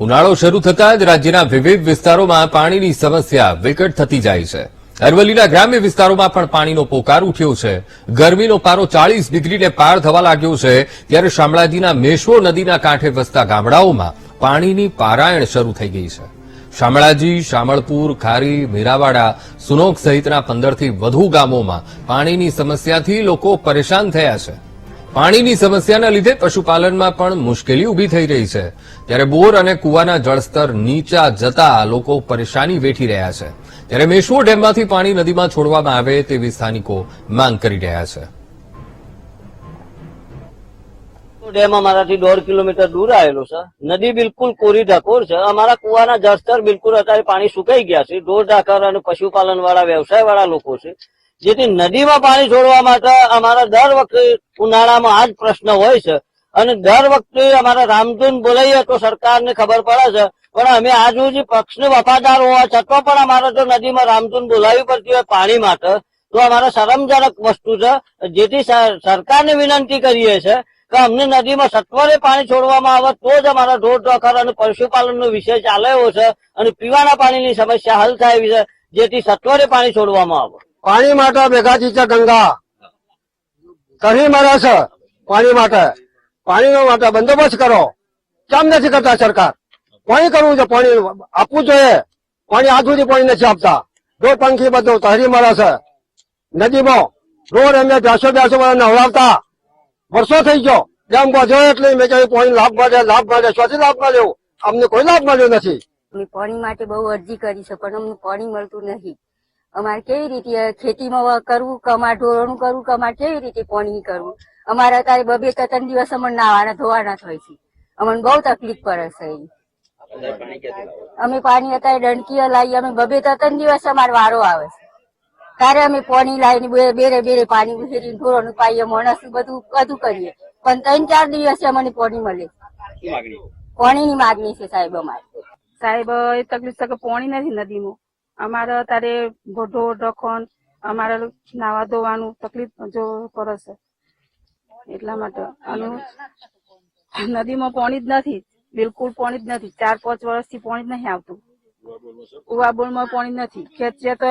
ઉનાળો શરૂ થતાં જ રાજ્યના વિવિધ વિસ્તારોમાં પાણીની સમસ્યા વિકટ થતી જાય છે. અરવલ્લીના ગ્રામ્ય વિસ્તારોમાં પણ પાણીનો પોકાર ઉઠ્યો છે. ગરમીનો પારો ચાળીસ ડિગ્રીને પાર થવા લાગ્યો છે. ત્યારે શામળાજીના મેશ્વો નદીના કાંઠે વસતા ગામડાઓમાં પાણીની પારાયણ શરૂ થઈ ગઈ છે. શામળાજી, શામળપુર, ખારી, મીરાવાડા, સુનોક સહિતના પંદરથી વધુ ગામોમાં પાણીની સમસ્યાથી લોકો પરેશાન થયા છે. પાણીની સમસ્યાના લીધે પશુપાલનમાં પણ મુશ્કેલી ઊભી થઈ રહી છે. ત્યારે બોર અને કુવાના જળસ્તર નીચા જતા લોકો પરેશાની વેઠી રહ્યા છે. ત્યારે મેશ્વો ડેમમાંથી પાણી નદીમાં છોડવામાં આવે તેવી સ્થાનિકો માંગ કરી રહ્યા છે. ડેમ અમારાથી દોઢ કિલોમીટર દૂર આવેલું છે. નદી બિલકુલ કોરી ઢકોર છે. અમારા કુવાના જળસ્તર બિલકુલ અત્યારે પાણી સુકાઈ ગયા છે. ઢોર ઢાકર અને પશુપાલન વાળા વ્યવસાય વાળા લોકો છે. જેથી નદીમાં પાણી છોડવા માટે અમારા દર વખતે ઉનાળામાં આ જ પ્રશ્ન હોય છે. અને દર વખતે અમારા રામધૂન બોલાઈએ તો સરકારને ખબર પડે છે. પણ અમે આજુજી પક્ષને વફાદાર હોવા છતાં પણ અમારે જો નદીમાં રામધૂન બોલાવી પડતી હોય પાણી માટે, તો અમારે શરમજનક વસ્તુ છે. જેથી સરકારને વિનંતી કરીએ છે કે અમને નદીમાં સત્વરે પાણી છોડવામાં આવે તો જ અમારા ઢોર ઢોખર અને પશુપાલનનો વિષય ચાલે એવો છે અને પીવાના પાણીની સમસ્યા હલ થાય છે. જેથી સત્વરે પાણી છોડવામાં આવે. પાણી માટે ભેગાથી છે ગંગા. કહી મળે છે પાણી માટે. પાણીનો માટે બંદોબસ્ત કરો. કેમ નથી કરતા સરકાર? પાણી કરવું છે, પાણી આપવું જોઈએ. પાણી આજ સુધી પાણી નથી આપતા. જો પંખી બધું તહરી મળે છે. નદીમાં રોડ એમને બેસો બેસો બધા નવડાવતા. વર્ષો થઈ ગયો. જેમ બધો એટલે મેં કહ્યું પાણી લાભ મળે લાભ મળે. શોથી લાભ મળ્યો? અમને કોઈ લાભ મળ્યો નથી. પાણી માટે બહુ અરજી કરી છે, પણ અમને પાણી મળતું નથી. અમારે કેવી રીતે ખેતીમાં કરવું કે અમારે કરવું કે કેવી રીતે પોણી કરવું? અમારે અત્યારે બબે ત્રણ દિવસ અમને નાવાના ધોવાના થાય છે. અમને બહુ તકલીફ પડે છે અમે પાણી અત્યારે ડંકી લાવીએ અમે બબે ત્રણ દિવસ અમારે વારો આવે છે. ત્યારે અમે પાણી લાવીને બેરે બેરે પાણી ઉછેરીને ઢોરોનું પાઈએ માણસ બધું બધું કરીએ. પણ ત્રણ ચાર દિવસે અમને પાણી મળે પાણીની માગણી છે સાહેબ અમારે. સાહેબ એ તકલીફ છે કે પાણી નથી નદીમાં? અમારે અત્યારે ગોઢો, ડખોન, અમારે નાવા ધોવાનું તકલીફ જો પડશે. એટલા માટે અને નદીમાં પાણી જ નથી. બિલકુલ પાણી જ નથી. ચાર, પાંચ વર્ષથી પાણી જ નહીં આવતું. ઉવાબોળમાં પાણી નથી. ખેંચે તો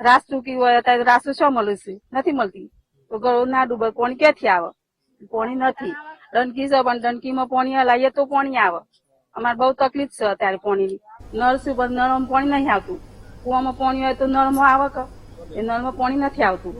રાસ ચૂકી હોય અત્યારે રાસ શું મળે છે? નથી મળતી. તો ગળો ના ડૂબે. પાણી ક્યાંથી આવે? પાણી નથી. ડંકી છે, પણ ડંકીમાં પાણી લાવીએ તો પાણી આવે. અમારે બહુ તકલીફ છે અત્યારે પાણીની. નળ શું પણ પાણી નહીં આવતું. કુવામાં પાણી હોય તો નળમાં આવે કે? એ નળમાં પાણી નથી આવતું.